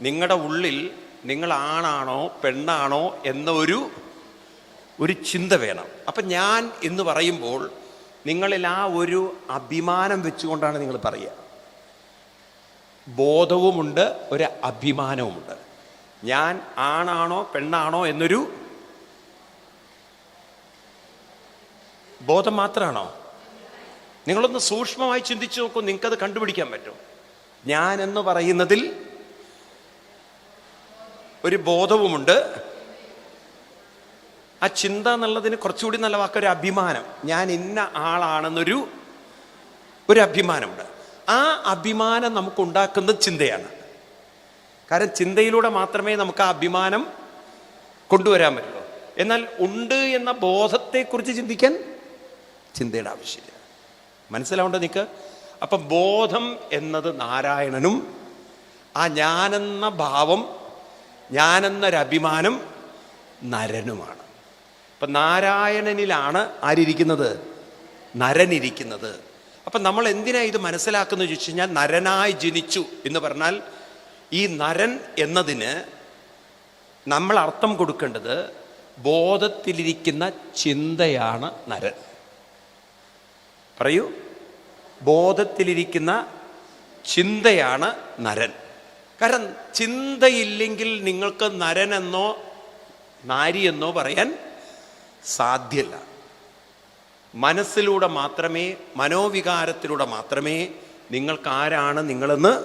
നിങ്ങളുടെ ഉള്ളിൽ നിങ്ങൾ ആണാണോ പെണ്ണാണോ എന്ന ഒരു ഒരു ചിന്ത വേണം. അപ്പം ഞാൻ എന്ന് പറയുമ്പോൾ നിങ്ങളിൽ ആ ഒരു അഭിമാനം വെച്ചുകൊണ്ടാണ് നിങ്ങൾ പറയുക. ബോധവുമുണ്ട് ഒരു അഭിമാനവുമുണ്ട്. ഞാൻ ആണാണോ പെണ്ണാണോ എന്നൊരു ബോധം മാത്രമാണോ നിങ്ങളൊന്ന് സൂക്ഷ്മമായി ചിന്തിച്ചു നോക്കൂ നിങ്ങൾക്കത് കണ്ടുപിടിക്കാൻ പറ്റും. ഞാൻ എന്ന് പറയുന്നതിൽ ഒരു ബോധവുമുണ്ട്. ആ ചിന്ത എന്നുള്ളതിന് കുറച്ചുകൂടി നല്ല വാക്കൊരു അഭിമാനം. ഞാൻ ഇന്ന ആളാണെന്നൊരു ഒരു അഭിമാനമുണ്ട്. ആ അഭിമാനം നമുക്കുണ്ടാക്കുന്നത് ചിന്തയാണ്. കാരണം ചിന്തയിലൂടെ മാത്രമേ നമുക്ക് ആ അഭിമാനം കൊണ്ടുവരാൻ പറ്റുള്ളൂ. എന്നാൽ ഉണ്ട് എന്ന ബോധത്തെക്കുറിച്ച് ചിന്തിക്കാൻ ചിന്തയുടെ ആവശ്യമില്ല. മനസ്സിലാവേണ്ട നിൽക്ക് അപ്പം ബോധം എന്നത് നാരായണനും ആ ഞാനെന്ന ഭാവം ഞാനെന്നൊരഭിമാനം നരനുമാണ്. അപ്പം നാരായണനിലാണ് ആരിയ്ക്കുന്നത്? നരനിരിക്കുന്നത്. അപ്പം നമ്മൾ എന്തിനാ ഇത് മനസ്സിലാക്കുന്നത് ചോദിച്ചു കഴിഞ്ഞാൽ നരനായി ജനിച്ചു എന്ന് പറഞ്ഞാൽ ഈ നരൻ എന്നതിന് നമ്മൾ അർത്ഥം കൊടുക്കേണ്ടത് ബോധത്തിലിരിക്കുന്ന ചിന്തയാണ് നരൻ. പറയൂ. ബോധത്തിലിരിക്കുന്ന ചിന്തയാണ് നരൻ. കാരണം ചിന്തയില്ലെങ്കിൽ നിങ്ങൾക്ക് നരനെന്നോ നാരിയെന്നോ പറയാൻ സാധ്യല്ല. മനസ്സിലൂടെ മാത്രമേ മനോവികാരത്തിലൂടെ മാത്രമേ നിങ്ങൾക്ക് ആരാണ് നിങ്ങളെന്ന്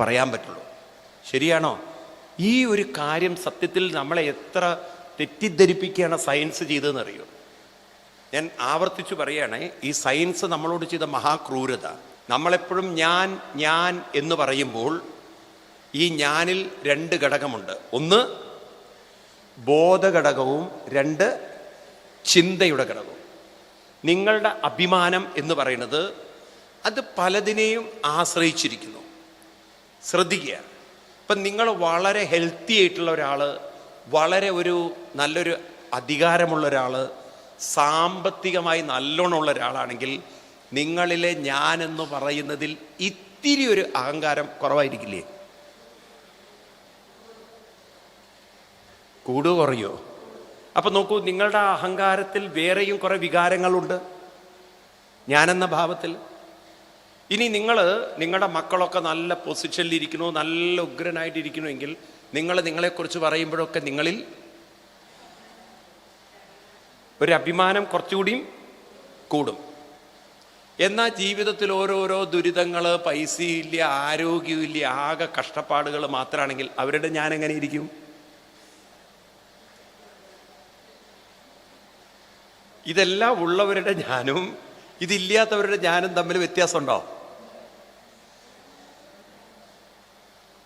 പറയാൻ പറ്റുള്ളൂ. ശരിയാണോ? ഈ ഒരു കാര്യം സത്യത്തിൽ നമ്മളെ എത്ര തെറ്റിദ്ധരിപ്പിക്കുകയാണ് സയൻസ് ചെയ്തതെന്നറിയോ? ഞാൻ ആവർത്തിച്ചു പറയുകയാണേ ഈ സയൻസ് നമ്മളോട് ചെയ്ത മഹാക്രൂരത. നമ്മളെപ്പോഴും ഞാൻ ഞാൻ എന്ന് പറയുമ്പോൾ ഈ ഞാനിൽ രണ്ട് ഘടകമുണ്ട്. ഒന്ന് ബോധഘടകവും രണ്ട് ചിന്തയുടെ ഘടകവും. നിങ്ങളുടെ അഭിമാനം എന്ന് പറയുന്നത് അത് പലതിനെയും ആശ്രയിച്ചിരിക്കുന്നു. ശ്രദ്ധിക്കുക. ഇപ്പം നിങ്ങൾ വളരെ ഹെൽത്തി ആയിട്ടുള്ള ഒരാൾ വളരെ ഒരു നല്ലൊരു അധികാരമുള്ള ഒരാൾ സാമ്പത്തികമായി നല്ലോണമുള്ള ഒരാളാണെങ്കിൽ നിങ്ങളിലെ ഞാനെന്ന് പറയുന്നതിൽ ഇത്തിരി ഒരു അഹങ്കാരം കുറവായിരിക്കില്ലേ? കൂടുക കുറയോ അപ്പൊ നോക്കൂ നിങ്ങളുടെ അഹങ്കാരത്തിൽ വേറെയും കുറെ വികാരങ്ങളുണ്ട്. ഞാനെന്ന ഭാവത്തിൽ. ഇനി നിങ്ങൾ നിങ്ങളുടെ മക്കളൊക്കെ നല്ല പൊസിഷനിൽ ഇരിക്കണോ നല്ല ഉഗ്രനായിട്ടിരിക്കണമെങ്കിൽ നിങ്ങൾ നിങ്ങളെക്കുറിച്ച് പറയുമ്പോഴൊക്കെ നിങ്ങളിൽ ഒരു അഭിമാനം കുറച്ചുകൂടിയും കൂടും. എന്നാൽ ജീവിതത്തിൽ ഓരോരോ ദുരിതങ്ങൾ പൈസയില്ല ആരോഗ്യമില്ല ആകെ കഷ്ടപ്പാടുകൾ മാത്രമാണെങ്കിൽ അവരുടെ ഞാൻ എങ്ങനെ ഇരിക്കും? ഇതെല്ലാം ഉള്ളവരുടെ ജ്ഞാനവും ഇതില്ലാത്തവരുടെ ജ്ഞാനം തമ്മിൽ വ്യത്യാസമുണ്ടോ?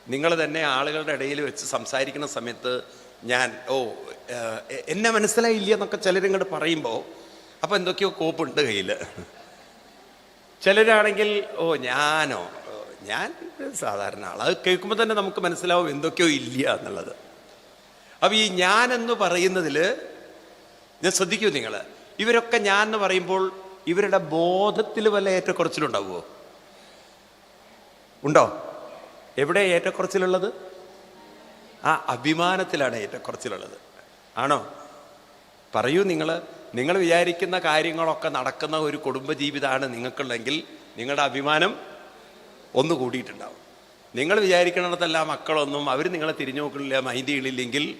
നിങ്ങൾ തന്നെ ആളുകളുടെ ഇടയിൽ വെച്ച് സംസാരിക്കുന്ന സമയത്ത് ഞാൻ ഓ എന്നെ മനസ്സിലായില്ല എന്നൊക്കെ ചിലരിങ്ങോട്ട് പറയുമ്പോൾ അപ്പം എന്തൊക്കെയോ കോപ്പുണ്ട് കയ്യിൽ ചിലരാണെങ്കിൽ ഓ ഞാനോ ഞാൻ സാധാരണ ആൾ അത് കേൾക്കുമ്പോൾ തന്നെ നമുക്ക് മനസ്സിലാവും എന്തൊക്കെയോ ഇല്ല എന്നുള്ളത്. അപ്പം ഈ ഞാൻ എന്ന് പറയുന്നതിൽ ഞാൻ ശ്രദ്ധിക്കൂ നിങ്ങൾ ഇവരൊക്കെ ഞാൻ എന്ന് പറയുമ്പോൾ ഇവരുടെ ബോധത്തിൽ വല്ല ഏറ്റക്കുറച്ചിലുണ്ടാവുമോ ഉണ്ടോ? എവിടെ ഏറ്റക്കുറച്ചിലുള്ളത്? ആ അഭിമാനത്തിലാണ് ഏറ്റക്കുറച്ചിലുള്ളത്. ആണോ? പറയൂ നിങ്ങൾ നിങ്ങൾ വിചാരിക്കുന്ന കാര്യങ്ങളൊക്കെ നടക്കുന്ന ഒരു കുടുംബജീവിതമാണ് നിങ്ങൾക്കുള്ളെങ്കിൽ നിങ്ങളുടെ അഭിമാനം ഒന്ന് കൂടിയിട്ടുണ്ടാവും. നിങ്ങൾ വിചാരിക്കണതല്ല മക്കളൊന്നും അവർ നിങ്ങളെ തിരിഞ്ഞു നോക്കണില്ല മൈൻഡ് ചെയ്യണില്ലെങ്കിൽ.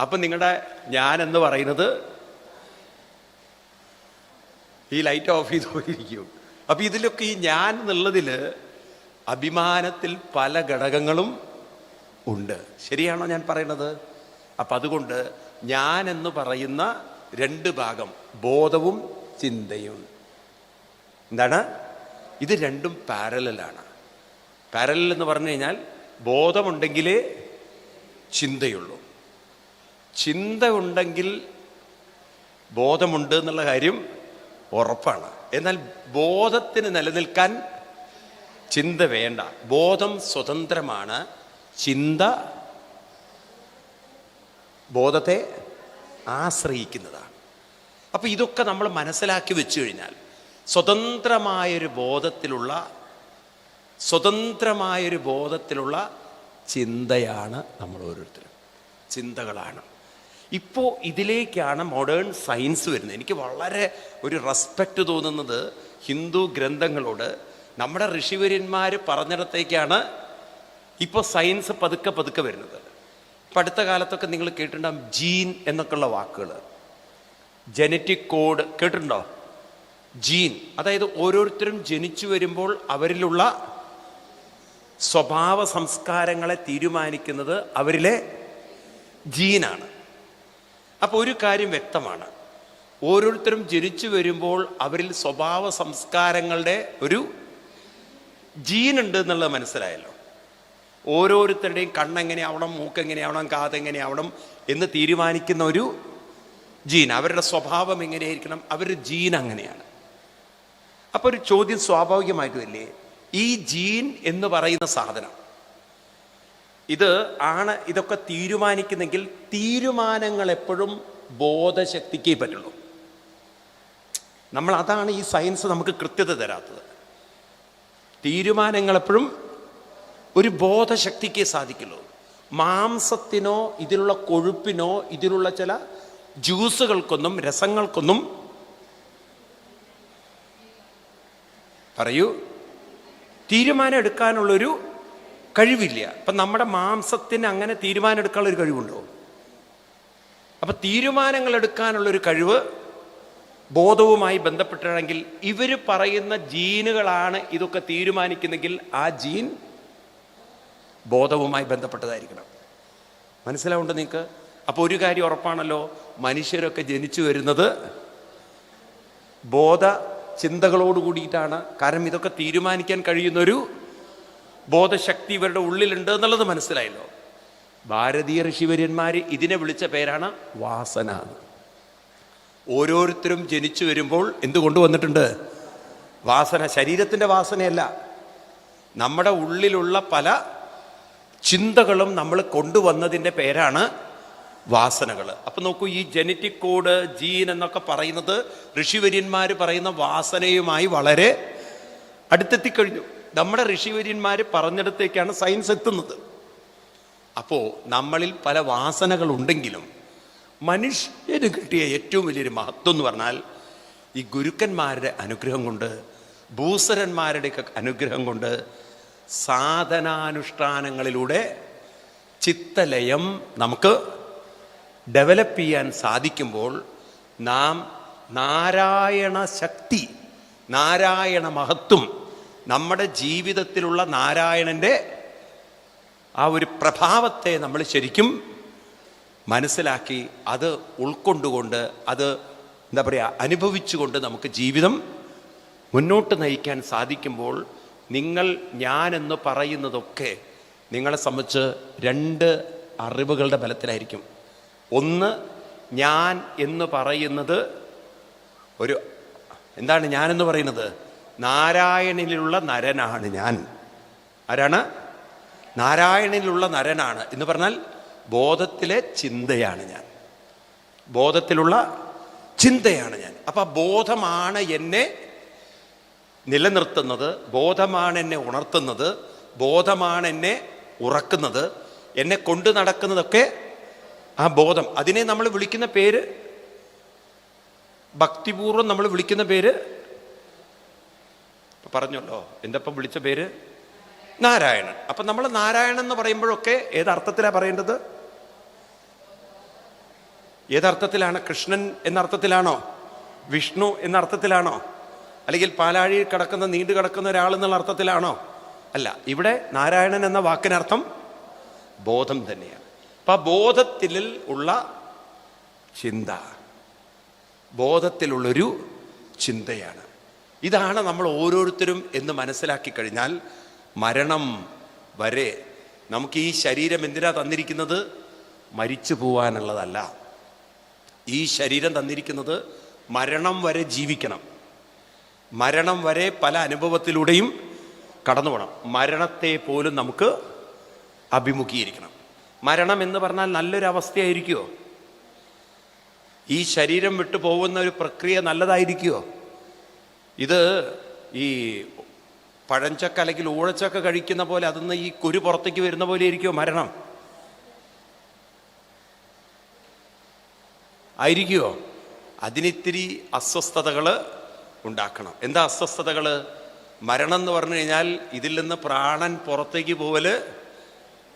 അപ്പം നിങ്ങളുടെ ഞാൻ എന്ന് പറയുന്നത് ഈ ലൈറ്റ് ഓഫ് ചെയ്ത് പോയിരിക്കും. അപ്പം ഇതിലൊക്കെ ഈ ഞാൻ എന്നുള്ളതിൽ അഭിമാനത്തിൽ പല ഘടകങ്ങളും ഉണ്ട്. ശരിയാണോ ഞാൻ പറയുന്നത്? അപ്പം അതുകൊണ്ട് ഞാൻ എന്ന് പറയുന്ന രണ്ട് ഭാഗം ബോധവും ചിന്തയും. എന്താണ്? ഇത് രണ്ടും പാരലാണ് പാരലൽ എന്ന് പറഞ്ഞു കഴിഞ്ഞാൽ ബോധമുണ്ടെങ്കിലേ ചിന്തയുള്ളൂ. ചിന്ത ഉണ്ടെങ്കിൽ ബോധമുണ്ട് എന്നുള്ള കാര്യം ഉറപ്പാണ്. എന്നാൽ ബോധത്തിന് നിലനിൽക്കാൻ ചിന്ത വേണ്ട. ബോധം സ്വതന്ത്രമാണ്. ചിന്ത ബോധത്തെ ആശ്രയിക്കുന്നതാണ്. അപ്പോൾ ഇതൊക്കെ നമ്മൾ മനസ്സിലാക്കി വെച്ചു കഴിഞ്ഞാൽ സ്വതന്ത്രമായൊരു ബോധത്തിലുള്ള സ്വതന്ത്രമായൊരു ബോധത്തിലുള്ള ചിന്തയാണ് നമ്മൾ ഓരോരുത്തരും. ചിന്തകളാണ്. ഇപ്പോൾ ഇതിലേക്കാണ് മോഡേൺ സയൻസ് വരുന്നത്. എനിക്ക് വളരെ ഒരു റെസ്പെക്റ്റ് തോന്നുന്നത് ഹിന്ദു ഗ്രന്ഥങ്ങളോട്. നമ്മുടെ ഋഷിവര്യന്മാർ പറഞ്ഞിടത്തേക്കാണ് ഇപ്പോൾ സയൻസ് പതുക്കെ പതുക്കെ വരുന്നത്. ഇപ്പം അടുത്ത കാലത്തൊക്കെ നിങ്ങൾ കേട്ടിട്ടുണ്ടാകും ജീൻ എന്നൊക്കെയുള്ള വാക്കുകൾ ജനറ്റിക് കോഡ് കേട്ടിട്ടുണ്ടോ? ജീൻ അതായത് ഓരോരുത്തരും ജനിച്ചു വരുമ്പോൾ അവരിലുള്ള സ്വഭാവ സംസ്കാരങ്ങളെ തീരുമാനിക്കുന്നത് അവരിലെ ജീനാണ് അപ്പോൾ ഒരു കാര്യം വ്യക്തമാണ്. ഓരോരുത്തരും ജനിച്ചു വരുമ്പോൾ അവരിൽ സ്വഭാവ സംസ്കാരങ്ങളുടെ ഒരു ജീനുണ്ട് എന്നുള്ളത് മനസ്സിലായല്ലോ. ഓരോരുത്തരുടെയും കണ്ണെങ്ങനെയാവണം മൂക്കെങ്ങനെയാവണം കാതെങ്ങനെയാവണം എന്ന് തീരുമാനിക്കുന്ന ഒരു ജീൻ അവരുടെ സ്വഭാവം എങ്ങനെയായിരിക്കണം അവരുടെ ജീൻ അങ്ങനെയാണ്. അപ്പോൾ ഒരു ചോദ്യം സ്വാഭാവികമായിട്ടുമല്ലേ ഈ ജീൻ എന്ന് പറയുന്ന സാധനം ഇത് ആണ് ഇതൊക്കെ തീരുമാനിക്കുന്നെങ്കിൽ തീരുമാനങ്ങൾ എപ്പോഴും ബോധശക്തിക്കേ പറ്റുള്ളൂ. നമ്മൾ അതാണ് ഈ സയൻസ് നമുക്ക് കൃത്യത തരാത്തത്. തീരുമാനങ്ങൾ എപ്പോഴും ഒരു ബോധശക്തിക്കേ സാധിക്കുള്ളൂ. മാംസത്തിനോ ഇതിലുള്ള കൊഴുപ്പിനോ ഇതിലുള്ള ചില ജ്യൂസുകൾക്കൊന്നും രസങ്ങൾക്കൊന്നും പറയൂ. തീരുമാനം എടുക്കാനുള്ളൊരു കഴിവില്ല. അപ്പം നമ്മുടെ മാംസത്തിന് അങ്ങനെ തീരുമാനം എടുക്കാനുള്ള ഒരു കഴിവുണ്ടോ? അപ്പം തീരുമാനങ്ങൾ എടുക്കാനുള്ളൊരു കഴിവ് ബോധവുമായി ബന്ധപ്പെട്ടാണെങ്കിൽ ഇവർ പറയുന്ന ജീനുകളാണ് ഇതൊക്കെ തീരുമാനിക്കുന്നെങ്കിൽ ആ ജീൻ ബോധവുമായി ബന്ധപ്പെട്ടതായിരിക്കണം. മനസ്സിലാവുണ്ട് നിങ്ങൾക്ക്? അപ്പോൾ ഒരു കാര്യം ഉറപ്പാണല്ലോ മനുഷ്യരൊക്കെ ജനിച്ചു വരുന്നത് ബോധ ചിന്തകളോട് കൂടിയിട്ടാണ്. കാരണം ഇതൊക്കെ തീരുമാനിക്കാൻ കഴിയുന്നൊരു ബോധശക്തി ഇവരുടെ ഉള്ളിലുണ്ട് എന്നുള്ളത് മനസ്സിലായല്ലോ. ഭാരതീയ ഋഷിവര്യന്മാർ ഇതിനെ വിളിച്ച പേരാണ് വാസന ഓരോരുത്തരും ജനിച്ചു വരുമ്പോൾ എന്ത് കൊണ്ടുവന്നിട്ടുണ്ട്? വാസന ശരീരത്തിന്റെ വാസനയല്ല. നമ്മുടെ ഉള്ളിലുള്ള പല ചിന്തകളും നമ്മൾ കൊണ്ടുവന്നതിന്റെ പേരാണ് വാസനകൾ അപ്പം നോക്കൂ ഈ ജനറ്റിക് കോഡ് ജീൻ എന്നൊക്കെ പറയുന്നത് ഋഷിവര്യന്മാർ പറയുന്ന വാസനയുമായി വളരെ അടുത്തെത്തിക്കഴിഞ്ഞു. നമ്മുടെ ഋഷിവര്യന്മാർ പറഞ്ഞിടത്തേക്കാണ് സയൻസ് എത്തുന്നത്. അപ്പോൾ നമ്മളിൽ പല വാസനകളുണ്ടെങ്കിലും മനുഷ്യന് കിട്ടിയ ഏറ്റവും വലിയൊരു മഹത്വം എന്ന് പറഞ്ഞാൽ ഈ ഗുരുക്കന്മാരുടെ അനുഗ്രഹം കൊണ്ട് ഭൂസരന്മാരുടെയൊക്കെ അനുഗ്രഹം കൊണ്ട് സാധനാനുഷ്ഠാനങ്ങളിലൂടെ ചിത്തലയം നമുക്ക് ഡെവലപ്പ് ചെയ്യാൻ സാധിക്കുമ്പോൾ നാം നാരായണ ശക്തി നാരായണ മഹത്വം നമ്മുടെ ജീവിതത്തിലുള്ള നാരായണന്റെ ആ ഒരു പ്രഭാവത്തെ നമ്മൾ ശരിക്കും മനസ്സിലാക്കി അത് ഉൾക്കൊണ്ടുകൊണ്ട് അത് എന്താ പറയുക അനുഭവിച്ചുകൊണ്ട് നമുക്ക് ജീവിതം മുന്നോട്ട് നയിക്കാൻ സാധിക്കുമ്പോൾ നിങ്ങൾ ഞാനെന്ന് പറയുന്നതൊക്കെ നിങ്ങളെ സംബന്ധിച്ച് രണ്ട് അറിവുകളുടെ ബലത്തിലായിരിക്കും. ഒന്ന് ഞാൻ എന്ന് പറയുന്നത് ഒരു എന്താണ് ഞാനെന്ന് പറയുന്നത്? നാരായണനിലുള്ള നരനാണ് ഞാൻ. ആരാണ്? നാരായണിലുള്ള നരനാണ്. എന്ന് പറഞ്ഞാൽ ബോധത്തിലെ ചിന്തയാണ് ഞാൻ. ബോധത്തിലുള്ള ചിന്തയാണ് ഞാൻ. അപ്പം ബോധമാണ് എന്നെ നിലനിർത്തുന്നത് ബോധമാണ് എന്നെ ഉണർത്തുന്നത് ബോധമാണ് എന്നെ ഉറക്കുന്നത് എന്നെ കൊണ്ടു നടക്കുന്നതൊക്കെ ആ ബോധം. അതിനെ നമ്മൾ വിളിക്കുന്ന പേര് ഭക്തിപൂർവം നമ്മൾ വിളിക്കുന്ന പേര് പറഞ്ഞല്ലോ എന്തപ്പം വിളിച്ച പേര്? നാരായണൻ. അപ്പം നമ്മൾ നാരായണൻ എന്ന് പറയുമ്പോഴൊക്കെ ഏതർത്ഥത്തിലാണ് പറയേണ്ടത്? ഏതർത്ഥത്തിലാണ് കൃഷ്ണൻ എന്നർത്ഥത്തിലാണോ? വിഷ്ണു എന്നർത്ഥത്തിലാണോ? അല്ലെങ്കിൽ പാലാഴിയിൽ കിടക്കുന്ന നീണ്ടു കിടക്കുന്ന ഒരാൾ എന്നുള്ള അർത്ഥത്തിലാണോ? അല്ല ഇവിടെ നാരായണൻ എന്ന വാക്കിനർത്ഥം ബോധം തന്നെയാണ്. അപ്പൊ ആ ബോധത്തിൽ ഉള്ള ചിന്ത ബോധത്തിലുള്ളൊരു ചിന്തയാണ്. ഇതാണ് നമ്മൾ ഓരോരുത്തരും എന്ന് മനസ്സിലാക്കി കഴിഞ്ഞാൽ മരണം വരെ നമുക്ക് ഈ ശരീരം എന്തിനാ തന്നിരിക്കുന്നത്? മരിച്ചു പോവാനുള്ളതല്ല. ഈ ശരീരം തന്നിരിക്കുന്നത് മരണം വരെ ജീവിക്കണം. മരണം വരെ പല അനുഭവത്തിലൂടെയും കടന്നു പോകണം മരണത്തെ പോലും നമുക്ക് അഭിമുഖീകരിക്കണം. മരണം എന്ന് പറഞ്ഞാൽ നല്ലൊരു അവസ്ഥയായിരിക്കുമോ ഈ ശരീരം വിട്ടു പോകുന്ന ഒരു പ്രക്രിയ നല്ലതായിരിക്കുമോ ഇത് ഈ പഴഞ്ചക്ക അല്ലെങ്കിൽ ഊഴച്ചക്ക കഴിക്കുന്ന പോലെ അതിന്ന് ഈ കുരു പുറത്തേക്ക് വരുന്ന പോലെ ഇരിക്കുമോ മരണം? ആയിരിക്കുമോ അതിനിത്തിരി അസ്വസ്ഥതകൾ ഉണ്ടാക്കണം. എന്താ അസ്വസ്ഥതകൾ? മരണം എന്ന് പറഞ്ഞു കഴിഞ്ഞാൽ ഇതിൽ നിന്ന് പ്രാണൻ പുറത്തേക്ക് പോവൽ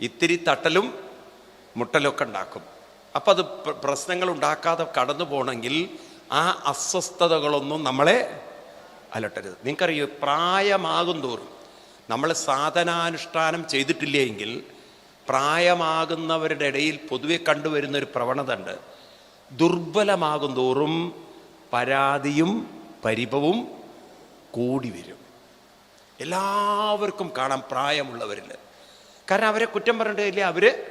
ഇത്തിരി തട്ടലും മുട്ടലൊക്കെ ഉണ്ടാക്കും. അപ്പം അത് പ്ര- പ്രശ്നങ്ങൾ ഉണ്ടാക്കാതെ കടന്നു പോകണമെങ്കിൽ ആ അസ്വസ്ഥതകളൊന്നും നമ്മളെ അലട്ടരുത്. നിങ്ങൾക്കറിയോ പ്രായമാകും തോറും നമ്മൾ സാധനാനുഷ്ഠാനം ചെയ്തിട്ടില്ലെങ്കിൽ പ്രായമാകുന്നവരുടെ ഇടയിൽ പൊതുവെ കണ്ടുവരുന്ന ഒരു പ്രവണത ഉണ്ട് ദുർബലമാകും തോറും പരാതിയും പരിഭവും കൂടി വരും. എല്ലാവർക്കും കാണാം പ്രായമുള്ളവരിൽ കാരണം അവരെ കുറ്റം പറഞ്ഞിട്ടില്ല അവർ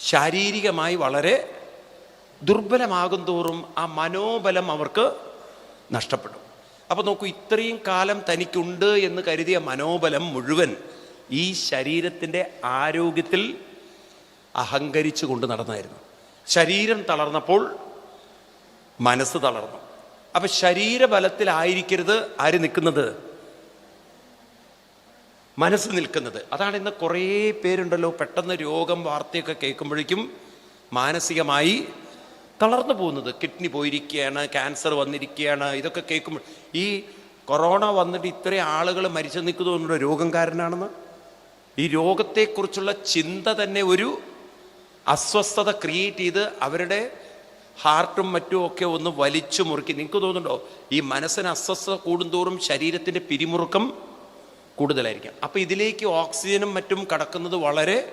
ശാരീരികമായി വളരെ ദുർബലമാകും തോറും ആ മനോബലം അവർക്ക് നഷ്ടപ്പെടും. അപ്പൊ നോക്കൂ ഇത്രയും കാലം തനിക്കുണ്ട് എന്ന് കരുതിയ മനോബലം മുഴുവൻ ഈ ശരീരത്തിന്റെ ആരോഗ്യത്തിൽ അഹങ്കരിച്ചു കൊണ്ട് നടന്നായിരുന്നു. ശരീരം തളർന്നപ്പോൾ മനസ്സ് തളർന്നു. അപ്പൊ ശരീരബലത്തിലായിരിക്കരുത് ആര് നിൽക്കുന്നത്? മനസ്സ് നിൽക്കുന്നത്. അതാണ് ഇന്ന് കുറേ പേരുണ്ടല്ലോ പെട്ടെന്ന് രോഗം വാർത്തയൊക്കെ കേൾക്കുമ്പോഴേക്കും മാനസികമായി തളർന്നു പോകുന്നത്. കിഡ്നി പോയിരിക്കുകയാണ് ക്യാൻസർ വന്നിരിക്കുകയാണ് ഇതൊക്കെ കേൾക്കുമ്പോൾ ഈ കൊറോണ വന്നിട്ട് ഇത്രയും ആളുകൾ മരിച്ചു നിൽക്കുന്നതുകൊണ്ടോ രോഗം കാരനാണെന്ന് ഈ രോഗത്തെക്കുറിച്ചുള്ള ചിന്ത തന്നെ ഒരു അസ്വസ്ഥത ക്രിയേറ്റ് ചെയ്ത് അവരുടെ ഹാർട്ടും മറ്റും ഒക്കെ ഒന്ന് വലിച്ചു മുറുക്കി. നിങ്ങൾക്ക് തോന്നുന്നുണ്ടോ? ഈ മനസ്സിന് അസ്വസ്ഥത കൂടുന്തോറും ശരീരത്തിന്റെ പിരിമുറുക്കം കൂടുതലായിരിക്കാം. അപ്പം ഇതിലേക്ക് ഓക്സിജനും മറ്റും കടക്കുന്നത് വളരെ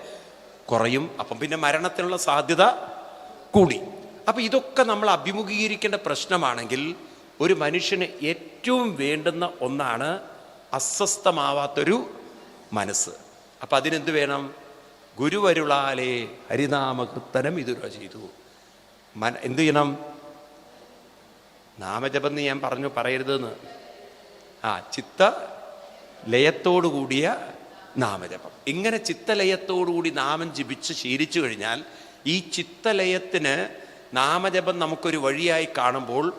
കുറയും. അപ്പം പിന്നെ മരണത്തിനുള്ള സാധ്യത കൂടി. അപ്പം ഇതൊക്കെ നമ്മൾ അഭിമുഖീകരിക്കേണ്ട പ്രശ്നമാണെങ്കിൽ ഒരു മനുഷ്യന് ഏറ്റവും വേണ്ടുന്ന ഒന്നാണ് അസ്വസ്ഥമാവാത്തൊരു മനസ്സ്. അപ്പം അതിനെന്ത് വേണം? ഗുരുവരുളാലേ ഹരിനാമകീർത്തനം ഇതുര ചെയ്തു. മന എന്തു ചെയ്യണം? നാമജപം ഞാൻ പറഞ്ഞു പറയരുതെന്ന്. ആ ചിത്ത ലയത്തോടുകൂടിയ നാമജപം. ഇങ്ങനെ ചിത്തലയത്തോടുകൂടി നാമം ജപിച്ച് ശീലിച്ചു കഴിഞ്ഞാൽ ഈ ചിത്തലയത്തിന് നാമജപം നമുക്കൊരു വഴിയായി കാണുമ്പോൾ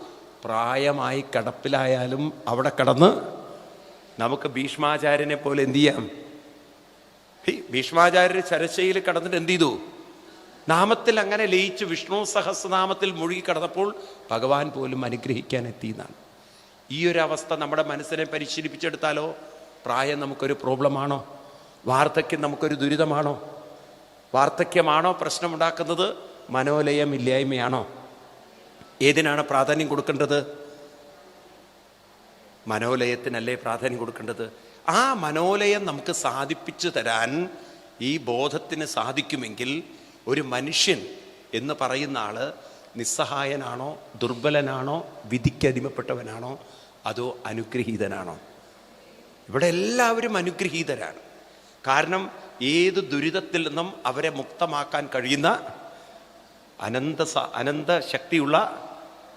പ്രായമായി കടപ്പിലായാലും അവിടെ കടന്ന് നമുക്ക് ഭീഷ്മാചാര്യനെ പോലെ എന്തു ചെയ്യാം? ഭീഷ്മാചാര്യർ ചരശയിൽ കടന്നിട്ട് എന്ത് ചെയ്തു? നാമത്തിൽ അങ്ങനെ ലയിച്ച് വിഷ്ണു സഹസ്രനാമത്തിൽ മുഴുകി കടന്നപ്പോൾ ഭഗവാൻ പോലും അനുഗ്രഹിക്കാൻ എത്തിയെന്നാണ് ഈ ഒരു അവസ്ഥ നമ്മുടെ മനസ്സിനെ പരിശീലിപ്പിച്ചെടുത്താലോ? പ്രായം നമുക്കൊരു പ്രോബ്ലമാണോ? വാർദ്ധക്യം നമുക്കൊരു ദുരിതമാണോ? വാർദ്ധക്യമാണോ പ്രശ്നമുണ്ടാക്കുന്നത്? മനോലയമില്ലായ്മയാണോ? ഏതിനാണ് പ്രാധാന്യം കൊടുക്കേണ്ടത്? മനോലയത്തിനല്ലേ പ്രാധാന്യം കൊടുക്കേണ്ടത്? ആ മനോലയം നമുക്ക് സാധിപ്പിച്ചു തരാൻ ഈ ബോധത്തിന് സാധിക്കുമെങ്കിൽ ഒരു മനുഷ്യൻ എന്ന് പറയുന്ന ആൾ നിസ്സഹായനാണോ ദുർബലനാണോ വിധിക്കടിമപ്പെട്ടവനാണോ അതോ അനുഗ്രഹീതനാണോ? ഇവിടെ എല്ലാവരും അനുഗ്രഹീതരാണ്. കാരണം ഏത് ദുരിതത്തിൽ നിന്നും അവരെ മുക്തമാക്കാൻ കഴിയുന്ന അനന്ത അനന്ത ശക്തിയുള്ള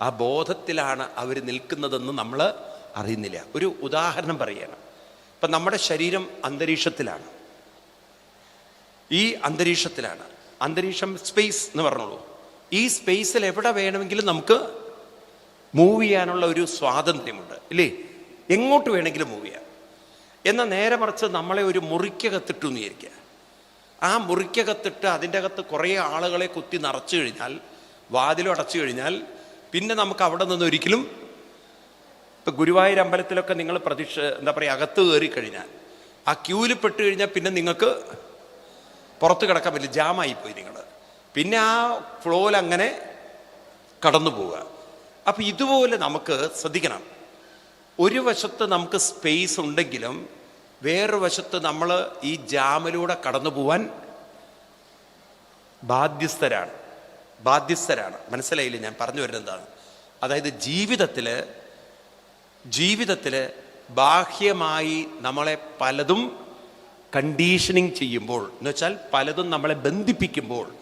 ആ ബോധത്തിലാണ് അവർ നിൽക്കുന്നതെന്ന് നമ്മൾ അറിയുന്നില്ല. ഒരു ഉദാഹരണം പറയണം ഇപ്പം നമ്മുടെ ശരീരം അന്തരീക്ഷത്തിലാണ്. ഈ അന്തരീക്ഷത്തിലാണ്. അന്തരീക്ഷം സ്പേസ് എന്ന് പറഞ്ഞോളൂ. ഈ സ്പേസിൽ എവിടെ വേണമെങ്കിലും നമുക്ക് മൂവ് ചെയ്യാനുള്ള ഒരു സ്വാതന്ത്ര്യമുണ്ട് ഇല്ലേ? എങ്ങോട്ട് വേണമെങ്കിലും മൂവ് ചെയ്യാം. എന്നാൽ നേരെ മറിച്ച് നമ്മളെ ഒരു മുറിക്കകത്തിട്ടു എന്ന് വിചാരിക്കുക. ആ മുറിക്കകത്തിട്ട് അതിന്റെ അകത്ത് കുറേ ആളുകളെ കുത്തി നിറച്ചു കഴിഞ്ഞാൽ വാതിലും അടച്ചു കഴിഞ്ഞാൽ പിന്നെ നമുക്ക് അവിടെ നിന്ന് ഒരിക്കലും ഇപ്പം ഗുരുവായൂർ അമ്പലത്തിലൊക്കെ നിങ്ങൾ പ്രതീക്ഷ എന്താ പറയുക അകത്ത് കയറി കഴിഞ്ഞാൽ ആ ക്യൂവിൽ പെട്ട് കഴിഞ്ഞാൽ പിന്നെ നിങ്ങൾക്ക് പുറത്ത് കിടക്കാൻ പറ്റില്ല ജാമായി പോയി നിങ്ങൾ പിന്നെ ആ ഫ്ലോയിൽ അങ്ങനെ കടന്നു പോവുക. അപ്പം ഇതുപോലെ നമുക്ക് ശ്രദ്ധിക്കണം. ഒരു വശത്ത് നമുക്ക് സ്പേസ് ഉണ്ടെങ്കിലും വേറൊരു വശത്ത് നമ്മൾ ഈ ജാമിലൂടെ കടന്നു പോവാൻ ബാധ്യസ്ഥരാണ്. ബാധ്യസ്ഥരാണ്. മനസ്സിലായില്ല? ഞാൻ പറഞ്ഞു വരുന്നത് എന്താണ്? അതായത് ജീവിതത്തിൽ ജീവിതത്തിൽ ബാഹ്യമായി നമ്മളെ പലതും കണ്ടീഷനിങ് ചെയ്യുമ്പോൾ എന്ന് വെച്ചാൽ പലതും നമ്മളെ ബന്ധിപ്പിക്കുമ്പോൾ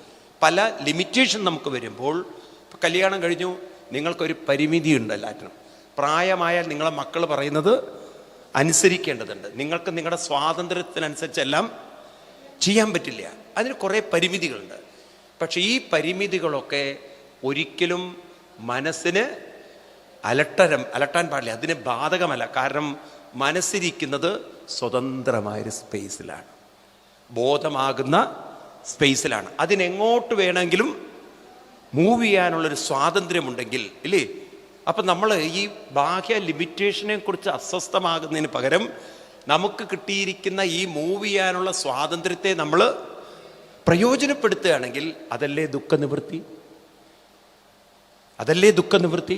പല ലിമിറ്റേഷൻ നമുക്ക് വരുമ്പോൾ കല്യാണം കഴിഞ്ഞു നിങ്ങൾക്കൊരു പരിമിതി ഉണ്ട് എല്ലാറ്റിനും. പ്രായമായാൽ നിങ്ങളെ മക്കൾ പറയുന്നത് അനുസരിക്കേണ്ടതുണ്ട്. നിങ്ങൾക്ക് നിങ്ങളുടെ സ്വാതന്ത്ര്യത്തിനനുസരിച്ചെല്ലാം ചെയ്യാൻ പറ്റില്ല. അതിന് കുറേ പരിമിതികളുണ്ട്. പക്ഷേ ഈ പരിമിതികളൊക്കെ ഒരിക്കലും മനസ്സിന് അലട്ടരം അലട്ടാൻ പാടില്ല. അതിന് ബാധകമല്ല. കാരണം മനസ്സിരിക്കുന്നത് സ്വതന്ത്രമായൊരു സ്പേസിലാണ്. ബോധമാകുന്ന സ്പേസിലാണ്. അതിനെങ്ങോട്ട് വേണമെങ്കിലും മൂവ് ചെയ്യാനുള്ളൊരു സ്വാതന്ത്ര്യമുണ്ടെങ്കിൽ ഇല്ലേ? അപ്പം നമ്മൾ ഈ ബാഹ്യ ലിമിറ്റേഷനെ കുറിച്ച് അസ്വസ്ഥമാകുന്നതിന് പകരം നമുക്ക് കിട്ടിയിരിക്കുന്ന ഈ മൂവ് ചെയ്യാനുള്ള സ്വാതന്ത്ര്യത്തെ നമ്മൾ പ്രയോജനപ്പെടുത്തുകയാണെങ്കിൽ അതല്ലേ ദുഃഖനിവൃത്തി? അതല്ലേ ദുഃഖനിവൃത്തി?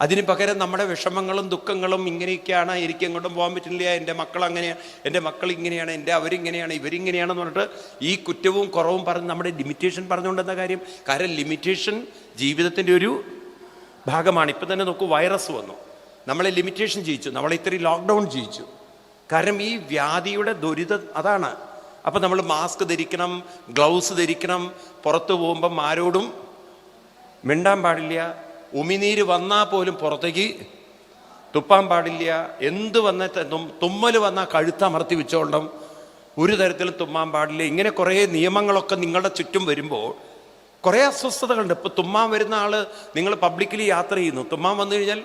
അതിന് പകരം നമ്മുടെ വിഷമങ്ങളും ദുഃഖങ്ങളും ഇങ്ങനെയൊക്കെയാണ് എനിക്ക് എങ്ങോട്ടും പോകാൻ പറ്റില്ല എന്റെ മക്കൾ അങ്ങനെയാണ് എന്റെ മക്കൾ ഇങ്ങനെയാണ് എന്റെ അവരിങ്ങനെയാണ് ഇവരിങ്ങനെയാണെന്ന് പറഞ്ഞിട്ട് ഈ കുറ്റവും കുറവും പറഞ്ഞ് നമ്മുടെ ലിമിറ്റേഷൻ പറഞ്ഞുകൊണ്ടെന്ന കാര്യം. കാരണം ലിമിറ്റേഷൻ ജീവിതത്തിന്റെ ഒരു ഭാഗമാണ്. ഇപ്പം തന്നെ നോക്കൂ വൈറസ് വന്നു. നമ്മളെ ലിമിറ്റേഷൻ ജയിച്ചു നമ്മളെ ഇത്രയും ലോക്ക്ഡൗൺ ജയിച്ചു കാരണം ഈ വ്യാധിയുടെ ദുരിതം അതാണ്. അപ്പം നമ്മൾ മാസ്ക് ധരിക്കണം ഗ്ലൗസ് ധരിക്കണം പുറത്തു പോകുമ്പം ആരോടും മിണ്ടാൻ പാടില്ല. ഉമിനീര് വന്നാൽ പോലും പുറത്തേക്ക് തുപ്പാൻ പാടില്ല. എന്ത് വന്ന തുമ്മൽ വന്നാൽ കഴുത്തമർത്തി വെച്ചോളണം. ഒരു തരത്തിലും തുമ്മാൻ പാടില്ല. ഇങ്ങനെ കുറേ നിയമങ്ങളൊക്കെ നിങ്ങളുടെ ചുറ്റും വരുമ്പോൾ കുറേ അസ്വസ്ഥതകളുണ്ട്. ഇപ്പോൾ തുമ്മാൻ വരുന്ന ആൾ നിങ്ങൾ പബ്ലിക്കലി യാത്ര ചെയ്യുന്നു. തുമ്മാൻ വന്നു കഴിഞ്ഞാൽ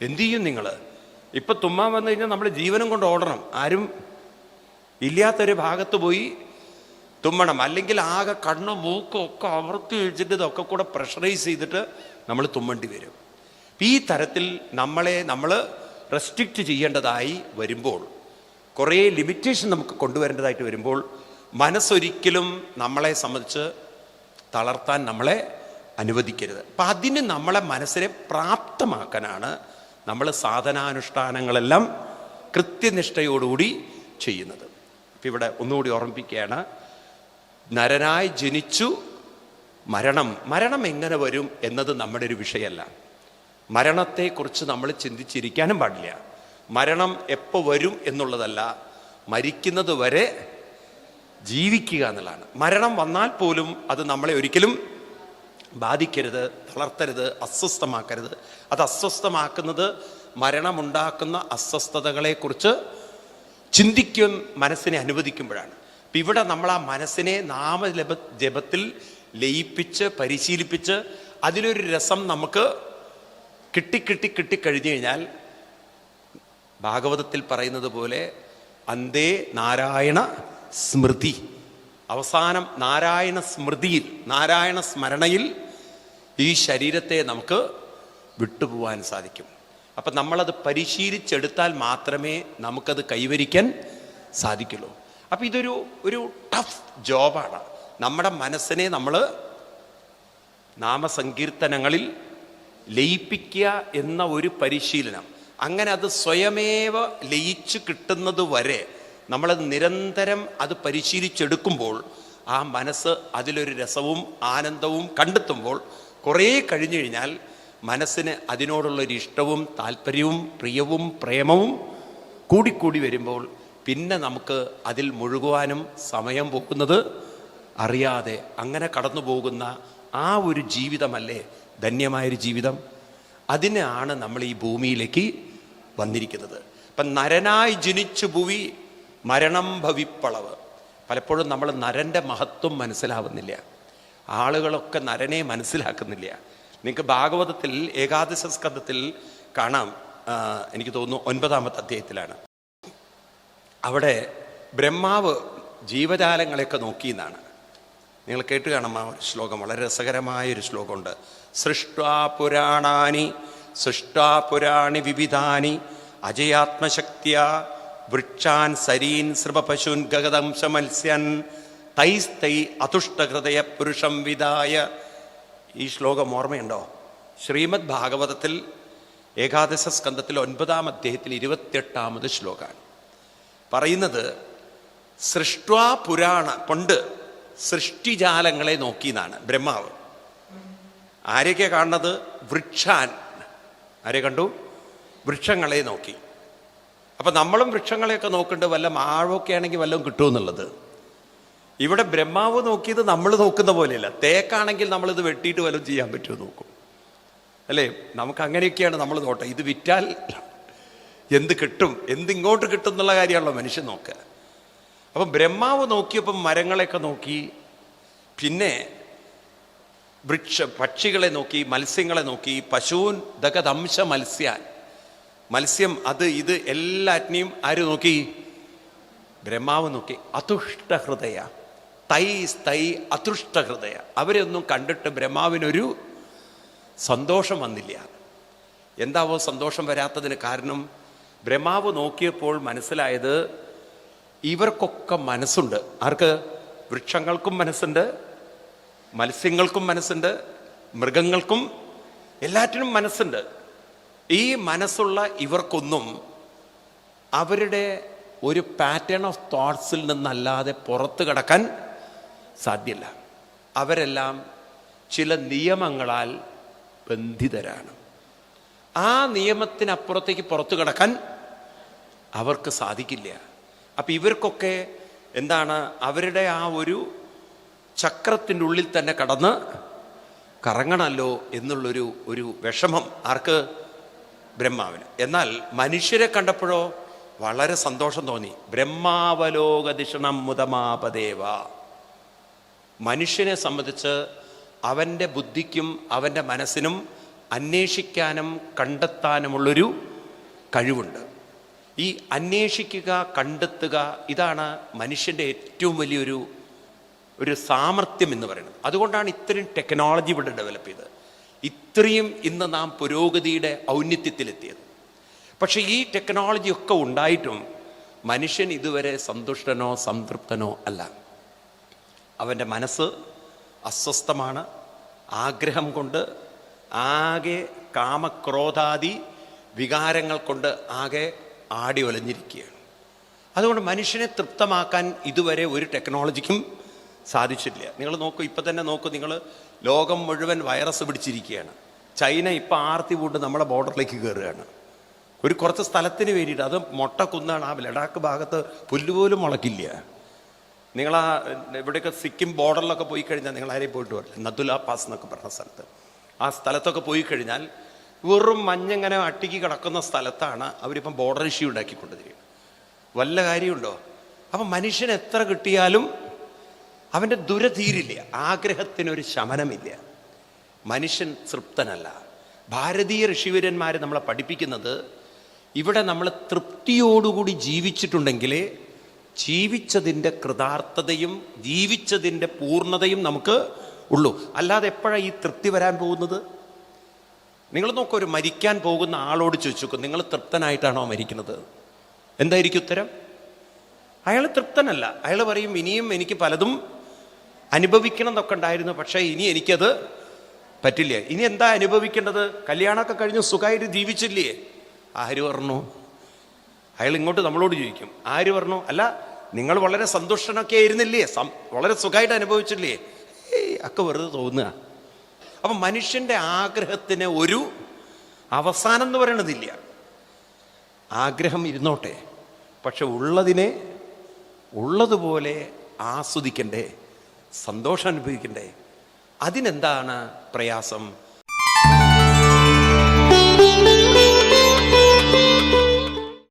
എന്തു ചെയ്യും നിങ്ങൾ ഇപ്പം തുമ്മാൻ വന്നു കഴിഞ്ഞാൽ നമ്മൾ ജീവനും കൊണ്ട് ഓടണം. ആരും ഇല്ലാത്തൊരു ഭാഗത്ത് പോയി തുമ്മണം. അല്ലെങ്കിൽ ആകെ കണ്ണും മൂക്കും ഒക്കെ അമർത്തി വെച്ചിട്ട് ഇതൊക്കെ കൂടെ പ്രഷറൈസ് ചെയ്തിട്ട് നമ്മൾ തുമ്മേണ്ടി വരും. ഈ തരത്തിൽ നമ്മളെ നമ്മൾ റെസ്ട്രിക്റ്റ് ചെയ്യേണ്ടതായി വരുമ്പോൾ കുറേ ലിമിറ്റേഷൻ നമുക്ക് കൊണ്ടുവരേണ്ടതായിട്ട് വരുമ്പോൾ മനസ്സൊരിക്കലും നമ്മളെ സംബന്ധിച്ച് തളർത്താൻ നമ്മളെ അനുവദിക്കരുത്. അപ്പം അതിന് നമ്മളെ മനസ്സിനെ പ്രാപ്തമാക്കാനാണ് നമ്മൾ സാധനാനുഷ്ഠാനങ്ങളെല്ലാം കൃത്യനിഷ്ഠയോടുകൂടി ചെയ്യുന്നത്. അപ്പം ഇവിടെ ഒന്നുകൂടി ഓർമ്മിപ്പിക്കുകയാണ്. നരനായി ജനിച്ചു മരണം. മരണം എങ്ങനെ വരും എന്നത് നമ്മുടെ ഒരു വിഷയമല്ല. മരണത്തെക്കുറിച്ച് നമ്മൾ ചിന്തിച്ചിരിക്കാനും പാടില്ല. മരണം എപ്പോൾ വരും എന്നുള്ളതല്ല മരിക്കുന്നത് വരെ ജീവിക്കുക എന്നുള്ളതാണ്. മരണം വന്നാൽ പോലും അത് നമ്മളെ ഒരിക്കലും ബാധിക്കരുത് തളർത്തരുത് അസ്വസ്ഥമാക്കരുത്. അത് അസ്വസ്ഥമാക്കുന്നത് മരണമുണ്ടാക്കുന്ന അസ്വസ്ഥതകളെക്കുറിച്ച് ചിന്തിക്കും മനസ്സിനെ അനുവദിക്കുമ്പോഴാണ്. അപ്പം ഇവിടെ നമ്മൾ ആ മനസ്സിനെ നാമജപ ജപത്തിൽ ലയിപ്പിച്ച് പരിശീലിപ്പിച്ച് അതിലൊരു രസം നമുക്ക് കിട്ടിക്കിട്ടി കിട്ടി കിട്ടിക്കഴിഞ്ഞു കഴിഞ്ഞാൽ ഭാഗവതത്തിൽ പറയുന്നത് പോലെ അന്തേ നാരായണ സ്മൃതി. അവസാനം നാരായണ സ്മൃതിയിൽ നാരായണ സ്മരണയിൽ ഈ ശരീരത്തെ നമുക്ക് വിട്ടുപോകാൻ സാധിക്കും. അപ്പം നമ്മളത് പരിശീലിച്ചെടുത്താൽ മാത്രമേ നമുക്കത് കൈവരിക്കാൻ സാധിക്കുള്ളൂ. അപ്പം ഇതൊരു ഒരു ടഫ് ജോബാണ്. നമ്മുടെ മനസ്സിനെ നമ്മൾ നാമസങ്കീർത്തനങ്ങളിൽ ലയിപ്പിക്കുക എന്ന ഒരു പരിശീലനം. അങ്ങനെ അത് സ്വയമേവ ലയിച്ചു കിട്ടുന്നത് വരെ നമ്മളത് നിരന്തരം അത് പരിശീലിച്ചെടുക്കുമ്പോൾ ആ മനസ്സ് അതിലൊരു രസവും ആനന്ദവും കണ്ടെത്തുമ്പോൾ കുറേ കഴിഞ്ഞു കഴിഞ്ഞാൽ മനസ്സിന് അതിനോടുള്ളൊരു ഇഷ്ടവും താല്പര്യവും പ്രിയവും പ്രേമവും കൂടിക്കൂടി വരുമ്പോൾ പിന്നെ നമുക്ക് അതിൽ മുഴുകുവാനും സമയം പോകുന്നത് അറിയാതെ അങ്ങനെ കടന്നു പോകുന്ന ആ ഒരു ജീവിതമല്ലേ ധന്യമായൊരു ജീവിതം? അതിനാണ് നമ്മൾ ഈ ഭൂമിയിലേക്ക് വന്നിരിക്കുന്നത്. അപ്പം നരനായി ജനിച്ചു ഭൂവി മരണം ഭവിപ്പളവ്. പലപ്പോഴും നമ്മൾ നരന്റെ മഹത്വം മനസ്സിലാവുന്നില്ല. ആളുകളൊക്കെ നരനെ മനസ്സിലാക്കുന്നില്ല. നിങ്ങൾക്ക് ഭാഗവതത്തിൽ ഏകാദശ സ്കന്ധത്തിൽ കാണാം. എനിക്ക് തോന്നുന്നു ഒൻപതാമത്തെ അധ്യായത്തിലാണ്. അവിടെ ബ്രഹ്മാവ് ജീവജാലങ്ങളെയൊക്കെ നോക്കിയെന്നാണ് നിങ്ങൾ കേട്ട് കാണാം ആ ഒരു ശ്ലോകം. വളരെ രസകരമായ ഒരു ശ്ലോകമുണ്ട്. സൃഷ്ടാ പുരാണാനി സൃഷ്ടാ പുരാണി വിവിധാനി അജയാത്മശക്തിയ വൃക്ഷാൻ സരീൻ സൃപപശുൻ ഗഗദംശ മത്സ്യൻ തൈസ്തൈ അതുഷ്ടഹൃദയ പുരുഷം വിദായ. ഈ ശ്ലോകം ഓർമ്മയുണ്ടോ? ശ്രീമദ് ഭാഗവതത്തിൽ ഏകാദശ സ്കന്ധത്തിൽ ഒൻപതാം അധ്യായത്തിൽ ഇരുപത്തിയെട്ടാമത് ശ്ലോകമാണ് പറയുന്നത് സൃഷ്ട്വാ പുരാണ പണ്ട് സൃഷ്ടിജാലങ്ങളെ നോക്കിയെന്നാണ് ബ്രഹ്മാവ്. ആരെയൊക്കെ കാണുന്നത്? വൃക്ഷാൻ. ആരെ കണ്ടു? വൃക്ഷങ്ങളെ നോക്കി. അപ്പൊ നമ്മളും വൃക്ഷങ്ങളെയൊക്കെ നോക്കുന്നുണ്ട് വല്ല മാഴമൊക്കെ ആണെങ്കിൽ വല്ലതും കിട്ടുമെന്നുള്ളത് ഇവിടെ ബ്രഹ്മാവ് നോക്കിയത് നമ്മൾ നോക്കുന്ന പോലെയല്ല. തേക്കാണെങ്കിൽ നമ്മളിത് വെട്ടിയിട്ട് വല്ലതും ചെയ്യാൻ പറ്റുമോ നോക്കും. അല്ലേ? നമുക്ക് അങ്ങനെയൊക്കെയാണ് നമ്മൾ നോട്ടം. ഇത് വിറ്റാൽ എന്ത് കിട്ടും? എന്തിങ്ങോട്ട് കിട്ടും എന്നുള്ള കാര്യമാണല്ലോ മനുഷ്യൻ നോക്കുക. അപ്പം ബ്രഹ്മാവ് നോക്കിയപ്പം മരങ്ങളെയൊക്കെ നോക്കി പിന്നെ വൃക്ഷ പക്ഷികളെ നോക്കി മത്സ്യങ്ങളെ നോക്കി പശുവിൻ ദഗതംശ മത്സ്യാൻ മത്സ്യം അത് ഇത് എല്ലാറ്റിനെയും ആര് നോക്കി? ബ്രഹ്മാവ് നോക്കി. അതുഷ്ട ഹൃദയ തൈ സ്തൈ അതുഷ്ട ഹൃദയ അവരെ ഒന്നും കണ്ടിട്ട് ബ്രഹ്മാവിനൊരു സന്തോഷം വന്നില്ല. എന്താവോ സന്തോഷം വരാത്തതിന് കാരണം? ബ്രഹ്മാവ് നോക്കിയപ്പോൾ മനസ്സിലായത് ഇവർക്കൊക്കെ മനസ്സുണ്ട്. ആർക്ക്? വൃക്ഷങ്ങൾക്കും മനസ്സുണ്ട് മത്സ്യങ്ങൾക്കും മനസ്സുണ്ട് മൃഗങ്ങൾക്കും എല്ലാറ്റിനും മനസ്സുണ്ട്. ഈ മനസ്സുള്ള ഇവർക്കൊന്നും അവരുടെ ഒരു പാറ്റേൺ ഓഫ് തോട്ട്സിൽ നിന്നല്ലാതെ പുറത്തു കടക്കാൻ സാധ്യല്ല. അവരെല്ലാം ചില നിയമങ്ങളാൽ ബന്ധിതരാണ്. ആ നിയമത്തിനപ്പുറത്തേക്ക് പുറത്തു കടക്കാൻ അവർക്ക് സാധിക്കില്ല. അപ്പം ഇവർക്കൊക്കെ എന്താണ് അവരുടെ ആ ഒരു ചക്രത്തിന്റെ ഉള്ളിൽ തന്നെ കടന്ന് കറങ്ങണമല്ലോ എന്നുള്ളൊരു ഒരു വിഷമം ആർക്ക് ബ്രഹ്മാവിന്. എന്നാൽ മനുഷ്യരെ കണ്ടപ്പോഴോ വളരെ സന്തോഷം തോന്നി. ബ്രഹ്മാവലോകദിഷണം മുതമാപദേവ മനുഷ്യനെ സംബന്ധിച്ച് അവന്റെ ബുദ്ധിക്കും അവന്റെ മനസ്സിനും അന്വേഷിക്കാനും കണ്ടെത്താനുമുള്ളൊരു കഴിവുണ്ട്. ഈ അന്വേഷിക്കുക കണ്ടെത്തുക ഇതാണ് മനുഷ്യന്റെ ഏറ്റവും വലിയൊരു ഒരു സാമർത്ഥ്യം എന്ന് പറയുന്നത്. അതുകൊണ്ടാണ് ഇത്രയും ടെക്നോളജി ഇവിടെ ഡെവലപ്പ് ചെയ്തത്. ഇത്രയും ഇന്ന് നാം പുരോഗതിയുടെ ഔന്നിത്യത്തിലെത്തിയത്. പക്ഷേ ഈ ടെക്നോളജി ഒക്കെ ഉണ്ടായിട്ടും മനുഷ്യൻ ഇതുവരെ സന്തുഷ്ടനോ സംതൃപ്തനോ അല്ല. അവന്റെ മനസ്സ് അസ്വസ്ഥമാണ് ആഗ്രഹം കൊണ്ട് ആകെ കാമക്രോധാദി വികാരങ്ങൾ കൊണ്ട് ആകെ ആടി ഒലഞ്ഞിരിക്കുകയാണ്. അതുകൊണ്ട് മനുഷ്യനെ തൃപ്തമാക്കാൻ ഇതുവരെ ഒരു ടെക്നോളജിക്കും സാധിച്ചിട്ടില്ല. നിങ്ങൾ നോക്കൂ ഇപ്പം തന്നെ നോക്കൂ നിങ്ങൾ ലോകം മുഴുവൻ വൈറസ് പിടിച്ചിരിക്കുകയാണ്. ചൈന ഇപ്പോൾ ആർത്തി പൂണ്ട് നമ്മുടെ ബോർഡറിലേക്ക് കയറുകയാണ് ഒരു കുറച്ച് സ്ഥലത്തിന് വേണ്ടിയിട്ട് അത് മൊട്ടക്കുന്നാണ് ആ ലഡാക്ക് ഭാഗത്ത് പുല്ലുപോലും മുളക്കില്ല. നിങ്ങൾ ആ ഇവിടെയൊക്കെ സിക്കിം ബോർഡറിലൊക്കെ പോയി കഴിഞ്ഞാൽ നിങ്ങൾ ആരെയും പോയിട്ട് വരില്ല. നദുല പാസ് എന്നൊക്കെ പറഞ്ഞ സ്ഥലത്ത്. ആ സ്ഥലത്തൊക്കെ പോയി കഴിഞ്ഞാൽ വെറും മഞ്ഞങ്ങനെ അട്ടിക്ക് കിടക്കുന്ന സ്ഥലത്താണ് അവരിപ്പം ബോർഡർ ഇഷ്യൂ ഉണ്ടാക്കിക്കൊണ്ടിരിക്കുന്നത്. വല്ല കാര്യമുണ്ടോ? അപ്പം മനുഷ്യൻ എത്ര കിട്ടിയാലും അവന്റെ ദുരധീരില്ല. ആഗ്രഹത്തിനൊരു ശമനമില്ല. മനുഷ്യൻ തൃപ്തനല്ല. ഭാരതീയ ഋഷിവര്യന്മാർ നമ്മളെ പഠിപ്പിക്കുന്നത് ഇവിടെ നമ്മൾ തൃപ്തിയോടുകൂടി ജീവിച്ചിട്ടുണ്ടെങ്കിൽ ജീവിച്ചതിന്റെ കൃതാർത്ഥതയും ജീവിച്ചതിന്റെ പൂർണതയും നമുക്ക് ഉള്ളൂ. അല്ലാതെ എപ്പോഴാണ് ഈ തൃപ്തി വരാൻ പോകുന്നത്? നിങ്ങൾ നോക്കൂ ഒരു മരിക്കാൻ പോകുന്ന ആളോട് ചോദിച്ചു നിങ്ങൾ തൃപ്തനായിട്ടാണോ മരിക്കുന്നത്? എന്തായിരിക്കും ഉത്തരം? അയാൾ തൃപ്തനല്ല. അയാൾ പറയും ഇനിയും എനിക്ക് പലതും അനുഭവിക്കണം എന്നൊക്കെ ഉണ്ടായിരുന്നു. പക്ഷേ ഇനി എനിക്കത് പറ്റില്ല. ഇനി എന്താ അനുഭവിക്കേണ്ടത്? കല്യാണമൊക്കെ കഴിഞ്ഞ് സുഖമായിട്ട് ജീവിച്ചില്ലേ? ആര് പറഞ്ഞു? അയാൾ ഇങ്ങോട്ട് നമ്മളോട് ചോദിക്കും. ആര് പറഞ്ഞു? അല്ല നിങ്ങൾ വളരെ സന്തുഷ്ടനൊക്കെ ആയിരുന്നില്ലേ? വളരെ സുഖമായിട്ട് അനുഭവിച്ചില്ലേ? ഏയ് ഒക്കെ വെറുതെ തോന്നുക. അപ്പം മനുഷ്യന്റെ ആഗ്രഹത്തിന് ഒരു അവസാനം എന്ന് പറയണതില്ല. ആഗ്രഹം ഇരുന്നോട്ടെ. പക്ഷെ ഉള്ളതിനെ ഉള്ളതുപോലെ ആസ്വദിക്കണ്ടേ? സന്തോഷം അനുഭവിക്കണ്ടേ? അതിനെന്താണ് പ്രയാസം?